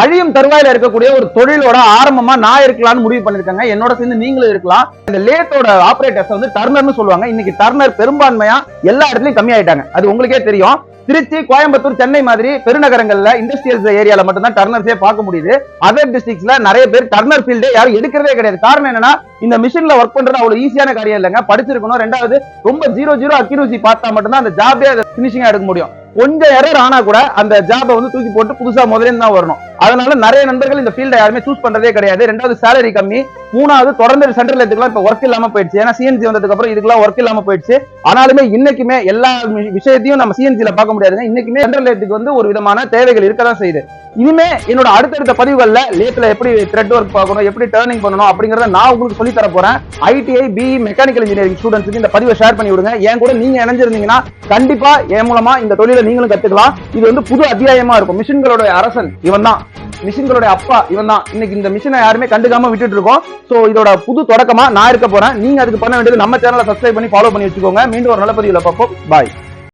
அழியும் தருவாயில இருக்கக்கூடிய ஒரு தொழிலோட ஆரம்பமா நான் இருக்கலாம்னு முடிவு பண்ணிருக்காங்க என்னோட சேர்ந்து நீங்களும் இருக்கலாம். இந்த லேட்டோட ஆபரேட்டர்ஸ் வந்து டர்னர்னு சொல்லுவாங்க. இன்னைக்கு டர்னர் பெரும்பான்மையா எல்லா இடத்துலயும் கம்மி ஆயிட்டாங்க அது உங்களுக்கே தெரியும். திருச்சி கோயம்புத்தூர் சென்னை மாதிரி பெருநகரங்கள்ல இண்டஸ்ட்ரியல் ஏரியால மட்டும்தான் டர்னர்ஸே பார்க்க முடியுது. அதர் டிஸ்ட்ரிக்ட்ஸ்ல நிறைய பேர் டர்னர் ஃபீல்டே யாரும் எடுக்கிறதே கிடையாது. காரணம் என்னன்னா இந்த மிஷின்ல ஒர்க் பண்றது அவ்வளவு ஈஸியான காரியம் இல்லைங்க. படிச்சிருக்கணும். ரெண்டாவது ரொம்ப ஜீரோ ஜீரோ அக்யூரசி பார்த்தா மட்டும்தான் அந்த ஜாபே பினிஷிங்கா எடுக்க முடியும். கொஞ்சம் எரர் ஆனா கூட அந்த ஜாபை வந்து தூக்கி போட்டு புதுசா முதல்ல தான் வரணும். அதனால நிறைய நண்பர்கள் இந்த ஃபீல்டை யாருமே சூஸ் பண்றதே கிடையாது. ரெண்டாவது சேலரி கம்மி. மூணாவது தொடர்ந்து சென்ட்ரல் எடுத்துக்கலாம். இப்ப ஒர்க் இல்லாம போயிடுச்சு. ஏன்னா சிஎன்சி வந்ததுக்கு அப்புறம் இதுக்கெல்லாம் ஒர்க் இல்லாம போயிடுச்சு. ஆனாலுமே இன்னைக்குமே எல்லா விஷயத்தையும் நம்ம சிஎன்சில பார்க்க முடியாதுங்க. இன்னைக்குமே சென்ட்ரல் எடுத்துக்கு வந்து ஒரு விதமான தேவைகள் இருக்க தான் செய்யுது. இனிமே என்னோட அடுத்தடுத்த பதிவுகள்ல லேத்ல எப்படி த்ரெட் ஒர்க் பார்க்கணும் எப்படி டேர்னிங் பண்ணணும் அப்படிங்கறத நான் உங்களுக்கு சொல்லி தர போறேன். ஐடிஐ பிஇ மெக்கானிக்கல் இன்ஜினியரிங் ஸ்டூடெண்ட்ஸ்க்கு இந்த பதிவை ஷேர் பண்ணி விடுங்க. ஏன் கூட நீங்க இணைஞ்சிருந்தீங்கன்னா கண்டிப்பா என் மூலமா இந்த தொழிலை நீங்களும் கத்துக்கலாம். இது வந்து புது அத்தியாயமா இருக்கும். மிஷின்களோட அரசன் இவன் தான் மிஷின்களோட அப்பா இவன் தான் இன்னைக்கு இந்த மிஷினை யாருமே கண்டுக்காம விட்டுட்டு இருக்கோம் சோ இதோட புது தொடக்கமா நான் இருக்க போறேன். நீங்க அதுக்கு பண்ண வேண்டியது நம்ம சேனலை சப்ஸ்கிரைப் பண்ணி ஃபாலோ பண்ணி வச்சுக்கோங்க. மீண்டும் ஒரு நல்ல பதிவில் பார்ப்போம். பாய்